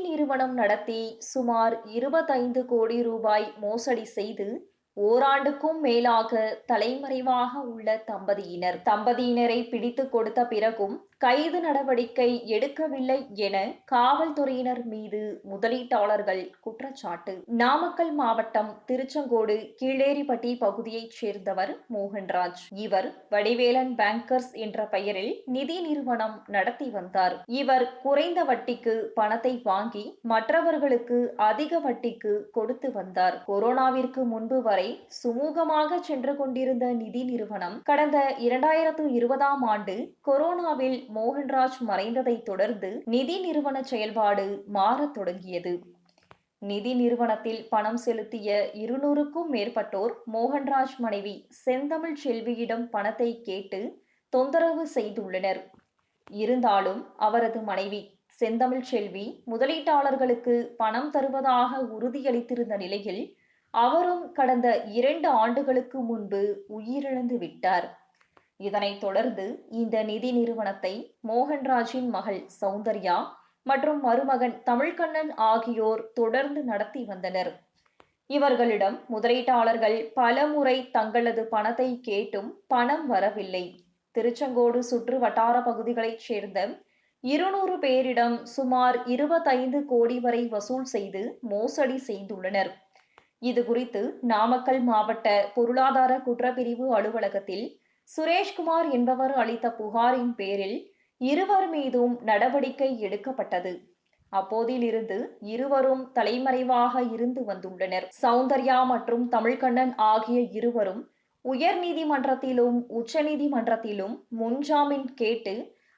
நிறுவனம் நடத்தி சுமார் இருபத்தைந்து கோடி ரூபாய் மோசடி செய்து ஓராண்டுக்கும் மேலாக தலைமறைவாக உள்ள தம்பதியினர். தம்பதியினரை பிடித்து கொடுத்த பிறகும் கைது நடவடிக்கை எடுக்கவில்லை என காவல்துறையினர் மீது முதலீட்டாளர்கள் குற்றச்சாட்டு. நாமக்கல் மாவட்டம் திருச்செங்கோடு கீழேரிப்பட்டி பகுதியைச் சேர்ந்தவர் மோகன்ராஜ். இவர் வடிவேலன் பேங்கர்ஸ் என்ற பெயரில் நிதி நிறுவனம் நடத்தி வந்தார். இவர் குறைந்த வட்டிக்கு பணத்தை வாங்கி மற்றவர்களுக்கு அதிக வட்டிக்கு கொடுத்து வந்தார். கொரோனாவிற்கு முன்பு வரை சுமூகமாக சென்று கொண்டிருந்த நிதி நிறுவனம் கடந்த இரண்டாயிரத்து இருபதாம் ஆண்டு கொரோனாவில் மோகன்ராஜ் மறைந்ததை தொடர்ந்து நிதி நிறுவன செயல்பாடு மாறத் தொடங்கியது. நிதி நிறுவனத்தில் பணம் செலுத்திய இருநூறுக்கும் மேற்பட்டோர் மோகன்ராஜ் மனைவி செந்தமிழ் செல்வியிடம் பணத்தை கேட்டு தொந்தரவு செய்துள்ளனர். இருந்தாலும் அவரது மனைவி செந்தமிழ் செல்வி முதலீட்டாளர்களுக்கு பணம் தருவதாக உறுதியளித்திருந்த நிலையில் அவரும் கடந்த இரண்டு ஆண்டுகளுக்கு முன்பு உயிரிழந்து விட்டார். இதனைத் தொடர்ந்து இந்த நிதி நிறுவனத்தை மோகன்ராஜின் மகள் சௌந்தர்யா மற்றும் மருமகன் தமிழ்கண்ணன் ஆகியோர் தொடர்ந்து நடத்தி வந்தனர். இவர்களிடம் முதலீட்டாளர்கள் பலமுறை தங்களது பணத்தை கேட்டும் பணம் வரவில்லை. திருச்செங்கோடு சுற்று வட்டார பகுதிகளைச் சேர்ந்த இருநூறு பேரிடம் சுமார் இருபத்தைந்து கோடி வரை வசூல் செய்து மோசடி செய்துள்ளனர். இது குறித்து நாமக்கல் மாவட்ட பொருளாதார குற்றப்பிரிவு அலுவலகத்தில் சுரேஷ்குமார் என்பவர் அளித்த புகாரின் பேரில் இருவர் மீதும் நடவடிக்கை எடுக்கப்பட்டது. அப்போதிலிருந்து இருவரும் தலைமறைவாக இருந்து வந்துள்ளனர். சௌந்தர்யா மற்றும் தமிழ்கண்ணன் ஆகிய இருவரும் உயர் நீதிமன்றத்திலும் உச்சநீதிமன்றத்திலும் முன்ஜாமீன் கேட்டு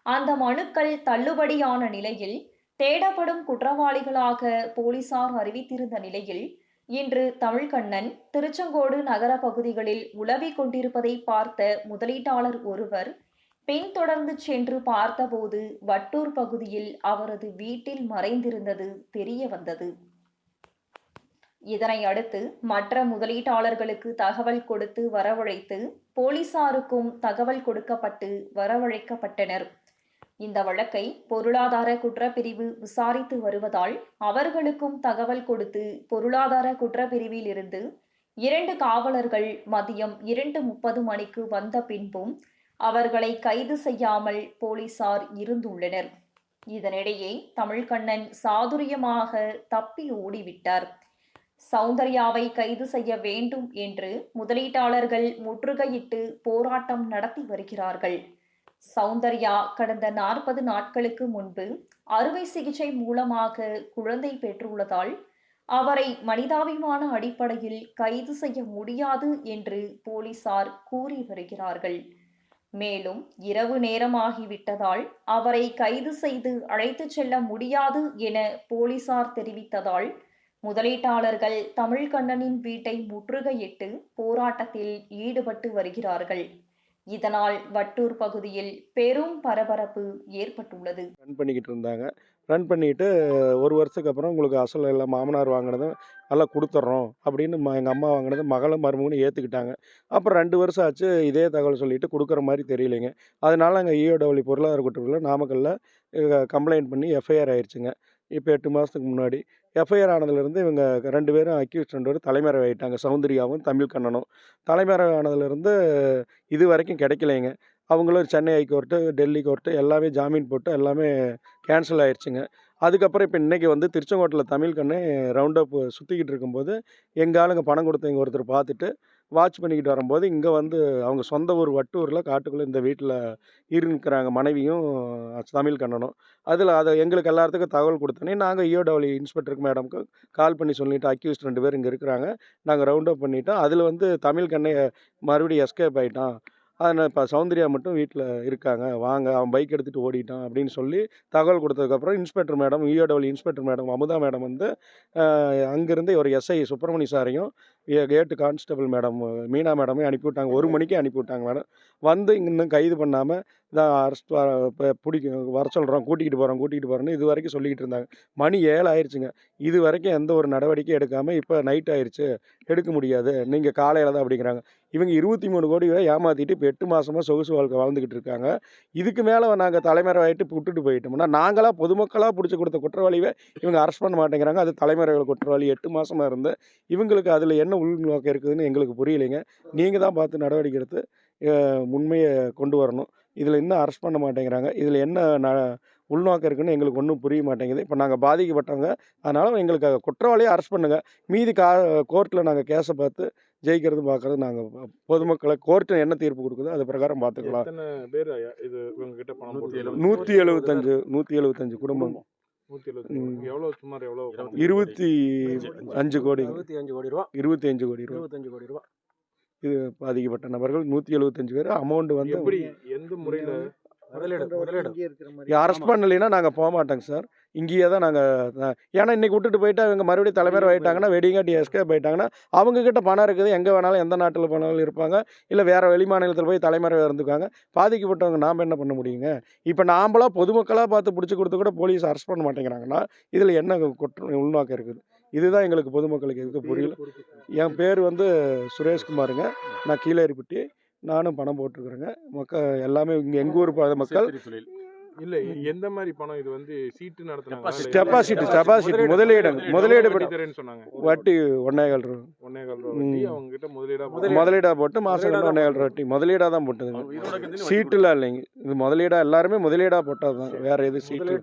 அந்த மனுக்கள் தள்ளுபடியான நிலையில் தேடப்படும் குற்றவாளிகளாக போலீசார் அறிவித்திருந்த நிலையில் இன்று தமிழ்கண்ணன் திருச்செங்கோடு நகர பகுதிகளில் உலவிக் கொண்டிருப்பதை பார்த்த முதலீட்டாளர் ஒருவர் பின்தொடர்ந்து சென்று பார்த்தபோது வட்டூர் பகுதியில் அவரது வீட்டில் மறைந்திருந்தது தெரிய வந்தது. இதனை அடுத்து மற்ற முதலீட்டாளர்களுக்கு தகவல் கொடுத்து வரவழைத்து போலீசாருக்கும் தகவல் கொடுக்கப்பட்டு வரவழைக்கப்பட்டனர். இந்த வழக்கை பொருளாதார குற்றப்பிரிவு விசாரித்து வருவதால் அவர்களுக்கும் தகவல் கொடுத்து பொருளாதார குற்றப்பிரிவில் இருந்து இரண்டு காவலர்கள் மதியம் இரண்டு முப்பது மணிக்கு வந்த பின்பும் அவர்களை கைது செய்யாமல் போலீசார் இருந்துள்ளனர். இதனிடையே தமிழ்கண்ணன் சாதுரியமாக தப்பி ஓடிவிட்டார். சௌந்தர்யாவை கைது செய்ய வேண்டும் என்று முதலீட்டாளர்கள் முற்றுகையிட்டு போராட்டம் நடத்தி வருகிறார்கள். சௌந்தர்யா கடந்த நாற்பது நாட்களுக்கு முன்பு அறுவை சிகிச்சை மூலமாக குழந்தை பெற்றுள்ளதால் அவரை மனிதாபிமான அடிப்படையில் கைது செய்ய முடியாது என்று போலீசார் கூறி வருகிறார்கள். மேலும் இரவு நேரமாகிவிட்டதால் அவரை கைது செய்து அழைத்துச் செல்ல முடியாது என போலீசார் தெரிவித்ததால் முதலீட்டாளர்கள் தமிழ்கண்ணனின் வீட்டை முற்றுகையிட்டு போராட்டத்தில் ஈடுபட்டு வருகிறார்கள். இதனால் வட்டூர் பகுதியில் பெரும் பரபரப்பு ஏற்பட்டுள்ளது. ரன் பண்ணிக்கிட்டு இருந்தாங்க. ரன் பண்ணிட்டு ஒரு வருஷத்துக்கு அப்புறம் உங்களுக்கு அசல் எல்லாம் மாமனார் வாங்கினதும் நல்லா கொடுத்துட்றோம் அப்படின்னு எங்கள் அம்மா வாங்கினது மகளும் மருமகனும் ஏற்றுக்கிட்டாங்க அப்புறம் ரெண்டு வருஷம் ஆச்சு இதே தகவல் சொல்லிட்டு கொடுக்குற மாதிரி தெரியலைங்க. அதனால் அங்கே ஈஓடபிள்யூ பொருளாதார குற்றப்பிரிவில் நாமக்கல்லில் கம்ப்ளைண்ட் பண்ணி எஃப்ஐஆர் ஆயிடுச்சுங்க இப்போ எட்டு மாதத்துக்கு முன்னாடி எஃப்ஐஆர் ஆனதுலேருந்து இவங்க ரெண்டு பேரும் அக்யூஸ் ரெண்டு பேரும் தலைமறைவு ஆகிட்டாங்க சௌந்தர்யாவும் தமிழ் கண்ணனும். தலைமறைவு ஆனதுலேருந்து இது வரைக்கும் கிடைக்கலைங்க. அவங்களும் சென்னை ஹைகோர்ட்டு டெல்லி கோர்ட்டு எல்லாமே ஜாமீன் போட்டு எல்லாமே கேன்சல் ஆயிடுச்சுங்க அதுக்கப்புறம் இப்போ இன்றைக்கி வந்து திருச்செங்கோட்டில் தமிழ் கண்ணு ரவுண்டப் சுற்றிக்கிட்டு இருக்கும்போது எங்கள் ஆளுங்க பணம் கொடுத்த இங்கே ஒருத்தர் பார்த்துட்டு வாட்ச் பண்ணிக்கிட்டு வரும்போது இங்கே வந்து அவங்க சொந்த ஊர் வட்டூரில் காட்டுக்குள்ளே இந்த வீட்டில் இருக்கிறாங்க மனைவியும் தமிழ் கண்ணனும். அதில் அதை எங்களுக்கு எல்லாத்துக்கும் தகவல் கொடுத்தோன்னே நாங்கள் இஓடபிள்யூ இன்ஸ்பெக்டருக்கு மேடம்க்கு கால் பண்ணி சொல்லிட்டு அக்யூஸ்ட் ரெண்டு பேர் இங்கே இருக்கிறாங்க. நாங்கள் ரவுண்ட் அப் பண்ணிட்டோம். அதில் வந்து தமிழ் கண்ணை மறுபடியும் எஸ்கேப் ஆகிட்டான் அதனால் இப்போ சௌந்தர்யா மட்டும் வீட்டில் இருக்காங்க. வாங்க அவன் பைக் எடுத்துகிட்டு ஓடிட்டான் அப்படின்னு சொல்லி தகவல் கொடுத்ததுக்கப்புறம் inspector madam EOW inspector madam Amudha madam வந்து அங்கேருந்து ஒரு எஸ்ஐ சுப்பிரமணி சாரையும் கேட்டு கான்ஸ்டபிள் மேடம் மீனா மேடமே அனுப்பிவிட்டாங்க. ஒரு மணிக்கே அனுப்பிவிட்டாங்க மேடம். வந்து இங்க இன்னும் கைது பண்ணாமல் இதான் அரெஸ்ட் இப்போ பிடிக்க வர சொல்கிறோம் கூட்டிகிட்டு போகிறோம் கூட்டிகிட்டு போகிறோன்னு இது வரைக்கும் சொல்லிக்கிட்டு இருந்தாங்க. மணி ஏழு ஆயிடுச்சுங்க இது வரைக்கும் எந்த ஒரு நடவடிக்கையும் எடுக்காமல் இப்போ நைட் ஆயிடுச்சு எடுக்க முடியாது. நீங்கள் காலையில் தான் அப்படிங்கிறாங்க. இவங்க இருபத்தி மூணு கோடி ஏமாற்றிட்டு இப்போ எட்டு மாதமாக சொகுசு வாழ்க்கை வாழ்ந்துக்கிட்டு இருக்காங்க. இதுக்கு மேலே நாங்கள் தலைமறைவாயிட்டு விட்டுட்டு போயிட்டோம்னா நாங்களாக பொதுமக்களாக பிடிச்சி கொடுத்த குற்றவாளியை இவங்க அரெஸ்ட் பண்ண மாட்டேங்கிறாங்க. அது தலைமறைவு குற்றவாளி. எட்டு மாதமாக இருந்து இவங்களுக்கு அதில் என்ன உள்நோக்கம் இருக்குதுன்னு எங்களுக்கு புரியலைங்க. நீங்கள் தான் பார்த்து நடவடிக்கை எடுத்து உண்மையை கொண்டு வரணும். இதில் இன்னும் அரெஸ்ட் பண்ண மாட்டேங்கிறாங்க. இதில் என்ன ந உள்நோக்கம் இருக்குன்னு எங்களுக்கு ஒன்றும் புரிய மாட்டேங்குது. இப்போ நாங்கள் பாதிக்கப்பட்டவங்க அதனால் எங்களுக்கு குற்றவாளியை அரெஸ்ட் பண்ணுங்கள் மீதி கா கோர்ட்டில் நாங்கள் கேஸை பார்த்து ஜெயிக்கிறது பார்க்குறது நாங்கள் பொதுமக்களை கோர்ட்டு என்ன தீர்ப்பு கொடுக்குதோ அது பிரகாரம் பார்த்துக்கலாம். நூற்றி எழுபத்தஞ்சு நூற்றி எழுபத்தஞ்சு குடும்பம். நூத்தி எழுபத்தி ம். எவ்வளவு சுமார் எவ்வளவு பணம்? இருபத்தி அஞ்சு. கோடி. இருபத்தி அஞ்சு கோடி ரூபா. இருபத்தி அஞ்சு கோடி ரூபா. இருபத்தஞ்சு கோடி ரூபா. இது பாதிக்கப்பட்ட நபர்கள் நூற்றி எழுபத்தஞ்சு பேர். அமௌண்ட் வந்து எப்படி எந்த முறையில முதலீடு முதலீடு அரெஸ்ட் பண்ணலைன்னா நாங்கள் போக மாட்டோங்க சார் இங்கேயே தான் நாங்கள் ஏன்னா இன்னைக்கு விட்டுட்டு போயிட்டு அவங்க மறுபடியும் தலைமையில் ஆயிட்டாங்கன்னா வெடிங்காட்டி எஸ்கேப் ஆயிட்டாங்கன்னா அவங்க கிட்ட பணம் இருக்குது எங்கே வேணாலும் எந்த நாட்டில் போனாலும் இருப்பாங்க இல்லை வேறு வெளி மாநிலத்தில் போய் தலைமறைவாக இருந்துக்காங்க பாதிக்கப்பட்டவங்க நாம் என்ன பண்ண முடியுங்க? இப்போ நாம்பளா பொதுமக்களாக பார்த்து பிடிச்சி கொடுத்து கூட போலீஸ் அரெஸ்ட் பண்ண மாட்டேங்கிறாங்கன்னா இதில் என்ன குற்றம் உள்நோக்கம் இருக்குது? இதுதான் எங்களுக்கு பொதுமக்களுக்கு எதுக்கு புரியல. என் பேர் வந்து சுரேஷ்குமாருங்க. நான் கீழேரிப்பட்டி நானும் பணம் போட்டிருக்கிறேங்க. மக்கள் எல்லாமே இங்கே எங்கள் ஊர் மக்கள் இல்ல இந்த மாதிரி பணம் இது வந்து சீட்டு நடத்துனாங்க? டெபாசிட் டெபாசிட் முதலீடு முதலீடு படி- தரேன்னு சொன்னாங்க. வட்டி ஒன்னேகால் ரூபா. ஒன்னே கால் ரூபா. அவங்க கிட்ட முதலீடா முதலீடு. முதலீடா போட்டு முதலீடா ரெண்டு ஒன்னேகால் ரூபா வட்டி. முதலீடாக தான் போட்டதுங்க. சீட்டுலாம் இல்லைங்க. இது முதலீடா எல்லாருமே முதலீடாக போட்டது தான் வேறு எது சீட்டு முதலீடு